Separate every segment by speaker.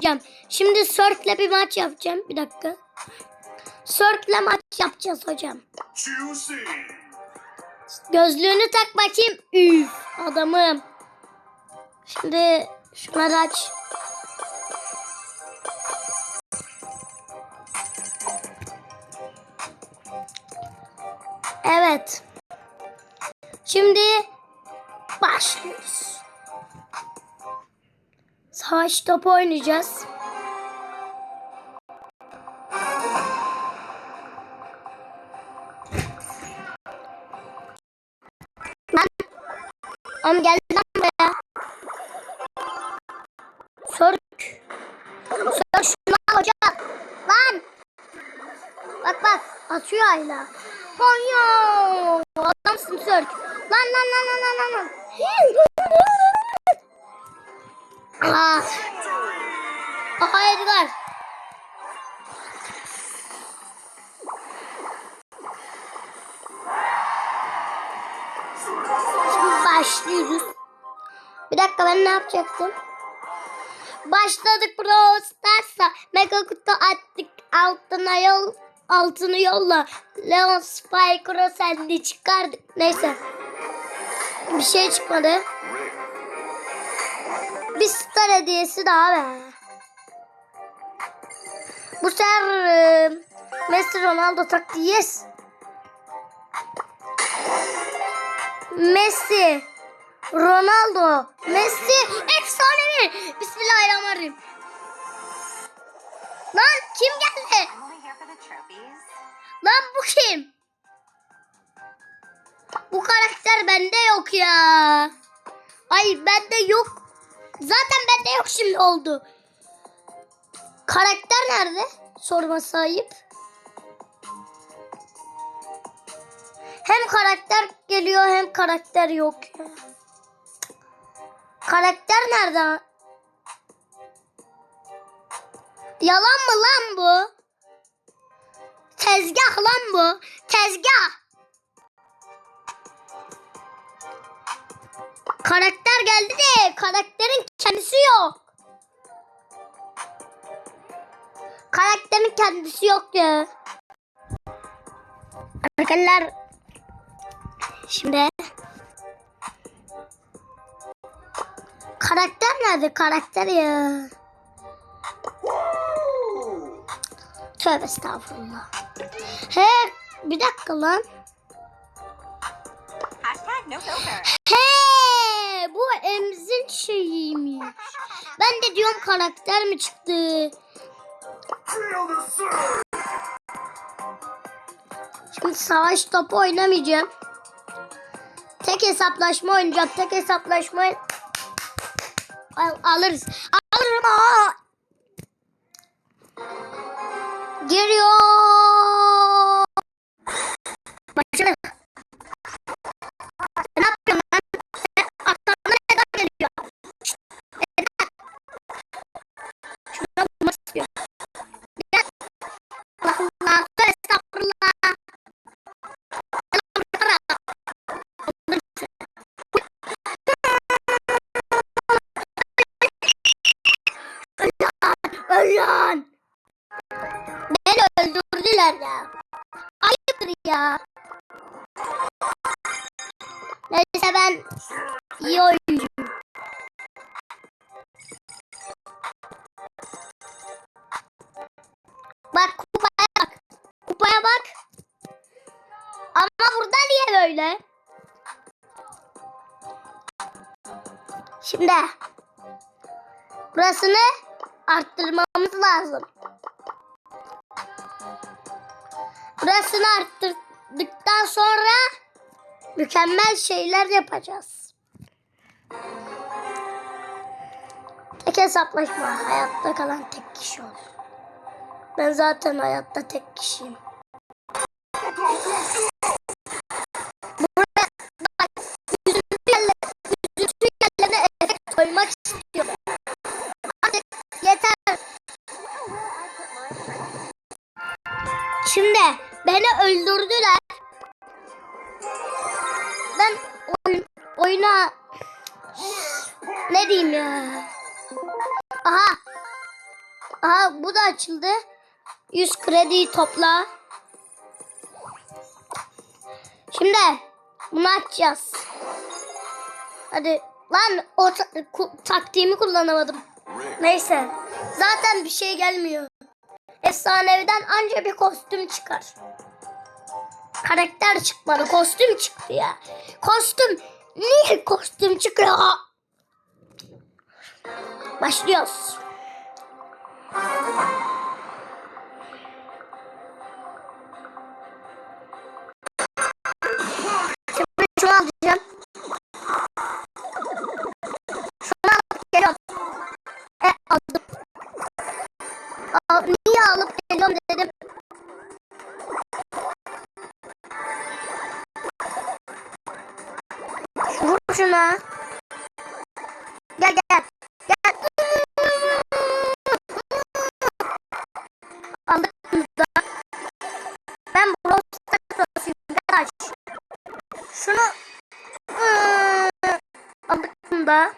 Speaker 1: oynayacağım. Şimdi Sörk'le bir maç yapacağım. Bir dakika. Sörk'le maç yapacağız hocam. Gözlüğünü tak bakayım. Üf adamım. Şimdi şunları aç. Evet. Şimdi başlıyoruz. Savaş topu oynayacağız. Ama gel lan buraya. Sörk. Sörk şunu al. Lan. Bak bak atıyor hala. Ponyo. Adamsın Sörk. Lan lan lan lan lan, lan. Ah. Aha Edgar. Şimdi başlıyoruz. Bir dakika ben ne yapacaktım? Başladık Brawl Stars'a. Mega kutu attık. Altına yol, altını yolla. Leon Spike Rosen'i çıkardık. Neyse. Bir şey çıkmadı. Bir star hediyesi daha be. Bu sefer e, Messi Ronaldo taktı. Yes. Messi, Ronaldo, Messi, efsanevi. Bismillahirrahmanirrahim. Lan kim geldi? Lan bu kim? Bu karakter bende yok ya. Ay bende yok. Zaten bende yok şimdi oldu. Karakter nerede? Sorma sahip. Hem karakter geliyor hem karakter yok. Karakter nerede? Yalan mı lan bu? Tezgah lan bu. Tezgah. Karakter geldi de karakterin Karakterin kendisi yok ya. Arkadaşlar şimdi karakter nerede karakter ya? Tövbe estağfurullah. He bir dakika lan. He bu emzin şeyiymiş. Ben de diyorum karakter mi çıktı? Şimdi savaş topu oynamayacağım. Tek hesaplaşma oynayacağım. Tek hesaplaşma Al, alırız. Alırım. Aa! Geliyor. Başladı. Öldürdüler ya. Ya. Neyse ben iyi oyuncuyum. Bak kupaya bak. Kupaya bak. Ama burada niye böyle? Şimdi burasını arttırmamız lazım. Burasını arttırdıktan sonra mükemmel şeyler yapacağız. Tek hesaplaşma hayatta kalan tek kişi olur. Ben zaten hayatta tek kişiyim. Şimdi beni öldürdüler. Ben oyun, oyuna ne diyeyim ya? Aha Aha bu da açıldı. 100 krediyi topla. Şimdi bunu açacağız. Hadi lan o ta- taktiğimi kullanamadım. Neyse. Zaten bir şey gelmiyor. Efsaneviden anca bir kostüm çıkar. Karakter çıkmadı. Kostüm çıktı ya. Kostüm. Niye kostüm çıkıyor? Başlıyoruz. Şuna. Gel gel. Gel. Aldık da. Ben Brawl Stars'ım. Gel aç. Şunu aldık da.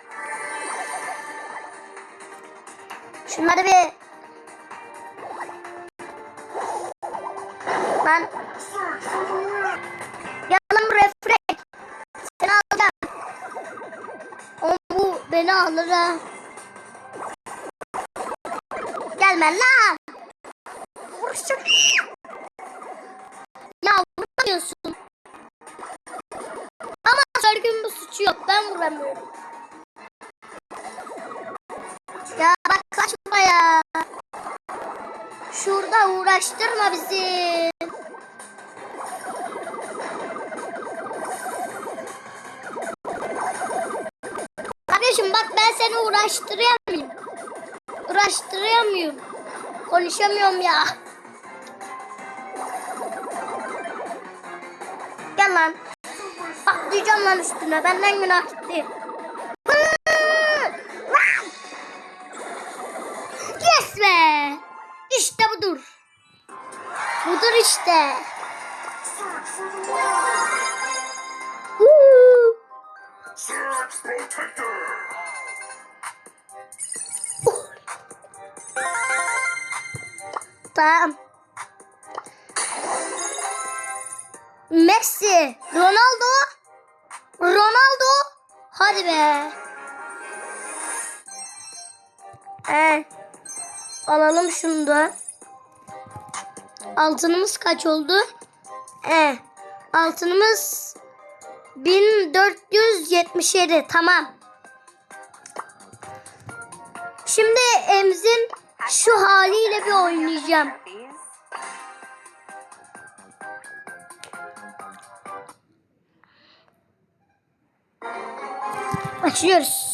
Speaker 1: Şunları bir ben bu beni alır ha. Gelme lan. Vuruşun. Ya vuramıyorsun. Ama Sörgün bu suçu yok. Ben vuramıyorum. Ya bak kaçma ya. Şurada uğraştırma bizi. Ben seni uğraştıramıyorum. Uğraştıramıyorum. Konuşamıyorum ya. Gel lan. Atlayacağım lan üstüne. Benden günah gitti. Yes be. İşte budur. Budur işte. Tamam. Messi, Ronaldo, Ronaldo. Hadi be. Ee, alalım şunu da. Altınımız kaç oldu? Ee, altınımız 1477. Tamam. Şimdi Emz'in şu haliyle bir oynayacağım. Başlıyoruz.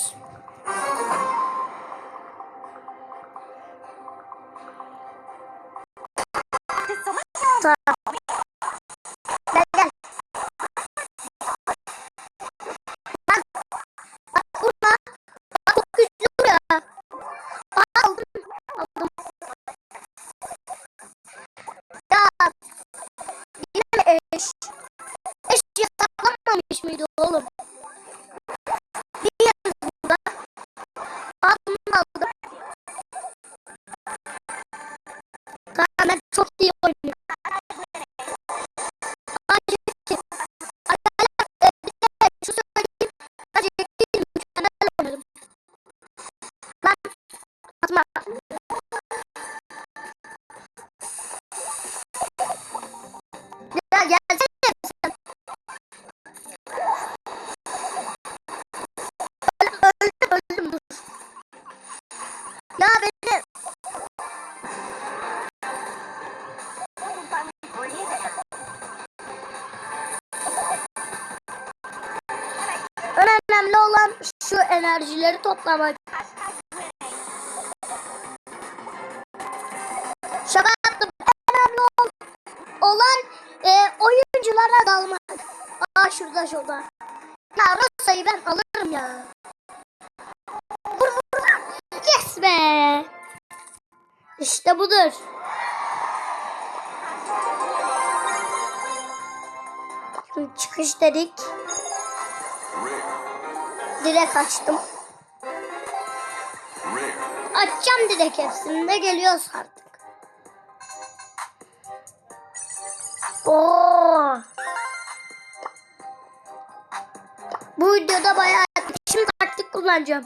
Speaker 1: Ya beni önemli olan şu enerjileri toplamak. Şaka yaptım. Önemli ol- olan e, oyunculara dalmak. Aa şurada şurada. Ya Rosa'yı ben alırım ya. Be. İşte budur. Çıkış dedik. Direkt açtım. Açacağım direkt hepsini de geliyoruz artık. Oo. Bu videoda bayağı şimdi taktik kullanacağım.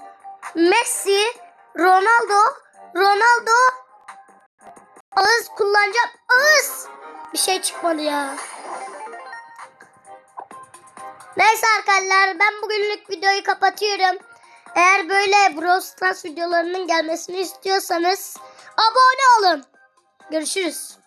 Speaker 1: Messi, Ronaldo, Ronaldo ağız kullanacağım. Ağız. Bir şey çıkmadı ya. Neyse arkadaşlar ben bugünlük videoyu kapatıyorum. Eğer böyle Brawl Stars videolarının gelmesini istiyorsanız abone olun. Görüşürüz.